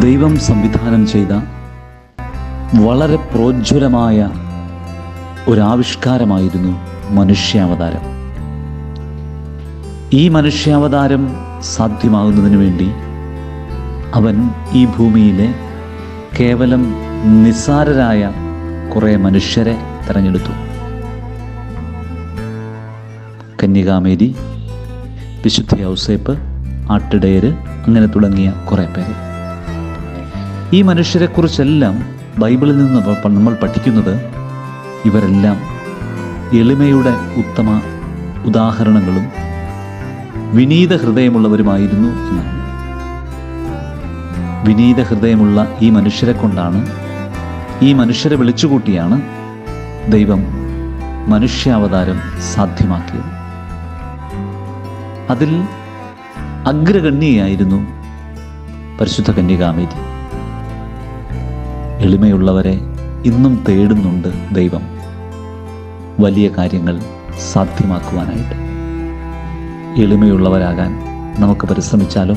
ദൈവം സംവിധാനം ചെയ്ത വളരെ പ്രോജ്വലമായ ഒരാവിഷ്കാരമായിരുന്നു മനുഷ്യാവതാരം. ഈ മനുഷ്യാവതാരം സാധ്യമാകുന്നതിന് വേണ്ടി അവൻ ഈ ഭൂമിയിലെ കേവലം നിസ്സാരരായ കുറേ മനുഷ്യരെ തെരഞ്ഞെടുത്തു. കന്യകാമേരി വിശുദ്ധി ഔസേപ്പ് ആട്ടിടയര് അങ്ങനെ തുടങ്ങിയ കുറേ പേര്. ഈ മനുഷ്യരെക്കുറിച്ചെല്ലാം ബൈബിളിൽ നിന്ന് നമ്മൾ- പഠിക്കുന്നത് ഇവരെല്ലാം എളിമയുടെ ഉത്തമ ഉദാഹരണങ്ങളും വിനീത ഹൃദയമുള്ളവരുമായിരുന്നു എന്നാണ്. വിനീത ഹൃദയമുള്ള ഈ മനുഷ്യരെ കൊണ്ടാണ് ഈ മനുഷ്യരെ വിളിച്ചുകൂട്ടിയാണ് ദൈവം മനുഷ്യാവതാരം സാധ്യമാക്കിയത്. അതിൽ അഗ്രഗണ്യയായിരുന്നു പരിശുദ്ധ കന്യകാമേരി. എളിമയുള്ളവരെ ഇന്നും തേടുന്നുണ്ട് ദൈവം. വലിയ കാര്യങ്ങൾ സാധ്യമാക്കുവാനായിട്ട്. എളിമയുള്ളവരാകാൻ നമുക്ക് പരിശ്രമിച്ചാലോ?